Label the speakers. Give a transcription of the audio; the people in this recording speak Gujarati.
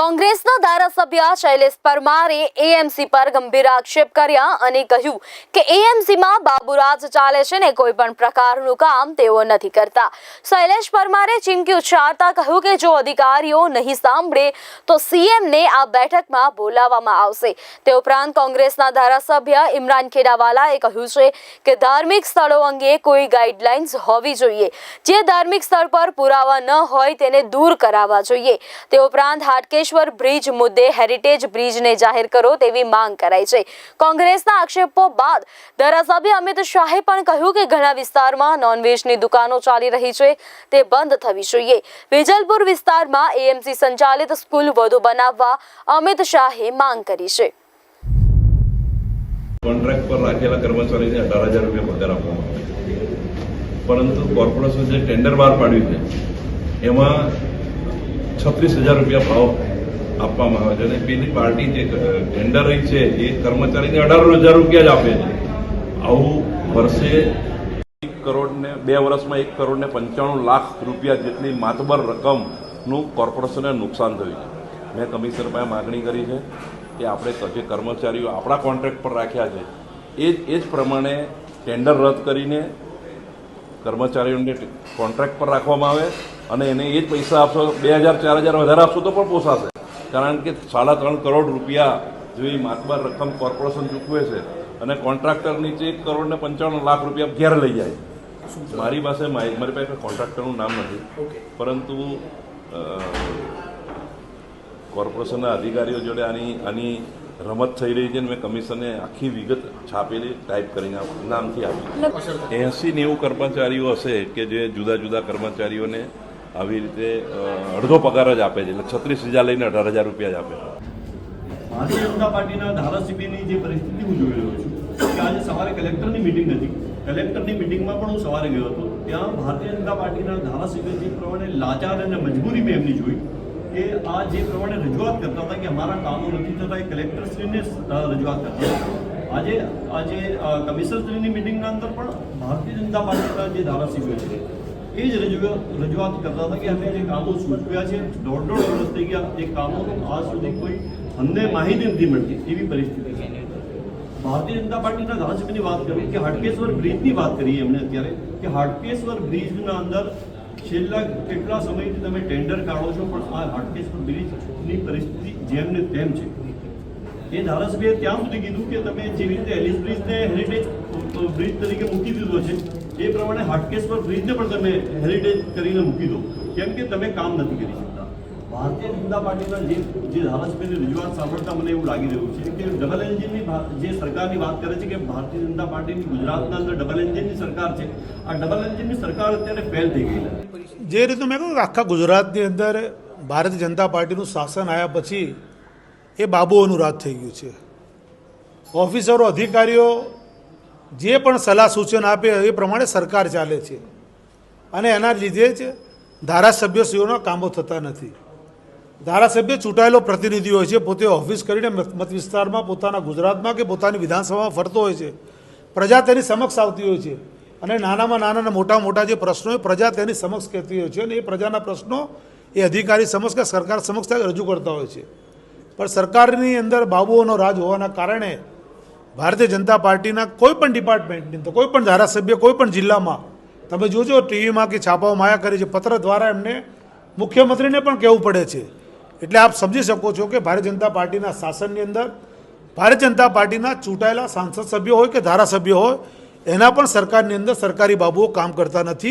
Speaker 1: કોંગ્રેસના ધારાસભ્ય શૈલેષ પરમારે એએમસી પર ગંભીર આક્ષેપ કર્યા અને કહ્યું કે એએમસીમાં બાબુરાજ ચાલે છે ને કોઈ પણ પ્રકારનું કામ તેઓ નથી કરતા. શૈલેષ પરમારે ચીમકી ઉચ્ચારતા કહ્યું કે જો અધિકારીઓ નહીં સાંભળે, તો સીએમને આ બેઠકમાં બોલાવવામાં આવશે. તે ઉપરાંત કોંગ્રેસના ધારાસભ્ય ઇમરાન ખેડાવાલાએ કહ્યું છે કે ધાર્મિક સ્થળો અંગે કોઈ ગાઈડલાઇન્સ હોવી જોઈએ. જે ધાર્મિક સ્થળ પર પુરાવા ન હોય તેને દૂર કરાવવા જોઈએ. તે ઉપરાંત હાટકેશ્વર બ્રિજ મુદ્દે હેરિટેજ બ્રિજને જાહેર કરો તેવી માંગ કરાઈ છે. કોંગ્રેસના આક્ષેપો બાદ ધારાસભ્ય અમિત શાહે પણ કહ્યું કે ઘણા વિસ્તારમાં નોનવેજની દુકાનો ચાલી રહી છે, તે બંધ થવી જોઈએ. વેજલપુર વિસ્તારમાં એએમસી સંચાલિત સ્કૂલ વધુ બનાવવા અમિત શાહે માંગ કરી છે.
Speaker 2: કોન્ટ્રાક્ટ પર રાખેલા કર્મચારીને અઢાર હજાર રૂપિયા પગાર આપવામાં આવે પરંતુ કોર્પોરેશન જે ટેન્ડર બહાર પાડ્યું છે, એમાં છત્રીસ હજાર રૂપિયા ભાવ આપવામાં આવે છે. અને પેલી પાર્ટી જે ટેન્ડર રહી છે, એ કર્મચારીને અઢાર હજાર રૂપિયા જ આપે છે. આવું વર્ષે એક કરોડ ને બે વર્ષમાં એક કરોડ ને પંચાણું લાખ રૂપિયા જેટલી માતબર રકમનું કોર્પોરેશનને નુકસાન થયું છે. મેં કમિશનર પાસે માગણી કરી છે કે આપણે જે કર્મચારીઓ આપણા કોન્ટ્રાક્ટ પર રાખ્યા છે, એ જ એ જ પ્રમાણે ટેન્ડર રદ કરીને કર્મચારીઓને કોન્ટ્રાક્ટ પર રાખવામાં આવે અને એને એ જ પૈસા આપશો, બે હજાર, ચાર હજાર વધારે આપશો તો પણ પોસાશે. કારણ કે સાડા ત્રણ કરોડ રૂપિયા જેવી માતબાર રકમ કોર્પોરેશન ચૂકવે છે અને કોન્ટ્રાક્ટર નીચે એક કરોડ ને પંચાણું લાખ રૂપિયા ઘેર લઈ જાય મારી પાસે માહિતી મારી પાસે કોન્ટ્રાક્ટરનું નામ નથી. પરંતુ કોર્પોરેશનના અધિકારીઓ જોડે આની આની રમત થઈ રહી છે ને મેં કમિશને આખી વિગત છાપેલી ટાઈપ કરીને આપ- નામથી આપી. એસી નેવું કર્મચારીઓ હશે કે જે જુદા જુદા કર્મચારીઓને આવી રીતે અડધો પગાર જ આપે છે. એટલે છત્રીસ હજાર લઈને અઢાર હજાર રૂપિયા જ આપે છે.
Speaker 3: ભારતીય જનતા પાર્ટીના ધારાસભ્યની જે પરિસ્થિતિ હું જોઈ રહ્યો છું, કે આજે સવારે કલેક્ટરની મિટિંગ હતી. કલેક્ટરની મિટિંગમાં પણ હું સવારે ગયો હતો. ત્યાં ભારતીય જનતા પાર્ટીના ધારાસભ્ય જે પ્રમાણે લાચાર અને મજબૂરી મેં એમની જોઈ, કે આ જે પ્રમાણે રજૂઆત કરતા હતા કે અમારા કામો નથી થતા, એ કલેક્ટરશ્રીને રજૂઆત કરતા હતા. આજે આજે કમિશનરશ્રીની મિટિંગના અંદર પણ ભારતીય જનતા પાર્ટીના જે ધારાસભ્યો છે એ જ રજૂઆત કરતા હતા કે અમે જે કામો સૂચવ્યા છે દોઢ દોઢ વર્ષ થઈ ગયા, એ કામોનું આજ સુધી કોઈ અમને માહિતી નથી મળતી એવી પરિસ્થિતિ ભારતીય જનતા પાર્ટીના ધારાસભ્યની વાત કરું કે હાટકેશ્વર બ્રિજની વાત કરીએ એમને અત્યારે, કે હાટકેશ્વર બ્રિજના અંદર છેલ્લા કેટલા સમયથી તમે ટેન્ડર કાઢો છો, પણ આ હાટકેશ્વર બ્રિજની પરિસ્થિતિ જેમ ને તેમ છે. એ ધારાસભ્યએ ત્યાં સુધી કીધું કે તમે જેવી રીતે એલિસ બ્રિજને હેરિટેજ બ્રિજ તરીકે મૂકી દીધો છે. એ પ્રમાણે હાટકેશ્વર બ્રિજને પણ તમે હેરિટેજ કરીને મૂકી દો. કેમ કે તમે કામ નથી કરી શકતા. ભારતીય જનતા પાર્ટીના જે જે ધારાસભ્યની રજૂઆત સાંભળતા મને એવું લાગી રહ્યું છે કે ડબલ એન્જિનની જે સરકારની વાત કરે છે કે ભારતીય જનતા પાર્ટીની ગુજરાતના અંદર ડબલ એન્જિનની સરકાર છે, આ ડબલ એન્જિનની સરકાર અત્યારે ફેલ થઈ ગઈ
Speaker 4: જે રીતે મેં કહ્યું, આખા ગુજરાતની અંદર ભારતીય જનતા પાર્ટીનું શાસન આવ્યા પછી એ બાબુઓનું રાજ થઈ ગયું છે. ઓફિસરો, અધિકારીઓ જે પણ સલાહ સૂચન આપે એ પ્રમાણે સરકાર ચાલે છે. અને એના લીધે જ ધારાસભ્યશ્રીઓના કામો થતા નથી. ધારાસભ્ય ચૂંટાયેલો પ્રતિનિધિ હોય છે, પોતે ઓફિસ કરીને મત વિસ્તારમાં પોતાના ગુજરાતમાં કે પોતાની વિધાનસભામાં ફરતો હોય છે. પ્રજા તેની સમક્ષ આવતી હોય છે. અને નાનામાં નાના મોટા મોટા જે પ્રશ્નો એ પ્રજા તેની સમક્ષ કહેતી હોય છે અને એ પ્રજાના પ્રશ્નો એ અધિકારી સમક્ષ કે સરકાર સમક્ષ રજૂ કરતા હોય છે. પણ સરકારની અંદર બાબુઓનો રાજ હોવાના કારણે ભારતીય જનતા પાર્ટીના કોઈ પણ ડિપાર્ટમેન્ટની અંદર કોઈ પણ ધારાસભ્ય, કોઈ પણ જિલ્લામાં, તમે જોજો, ટીવીમાં કે છાપાઓમાં આયા કરી છે, પત્ર દ્વારા એમને મુખ્યમંત્રીને પણ કહેવું પડે છે. એટલે આપ સમજી શકો છો કે ભારતીય જનતા પાર્ટીના શાસનની અંદર, ભારતીય જનતા પાર્ટીના ચૂંટાયેલા સાંસદ સભ્યો હોય કે ધારાસભ્યો હોય, એના પણ સરકારની અંદર સરકારી બાબુઓ કામ કરતા નથી.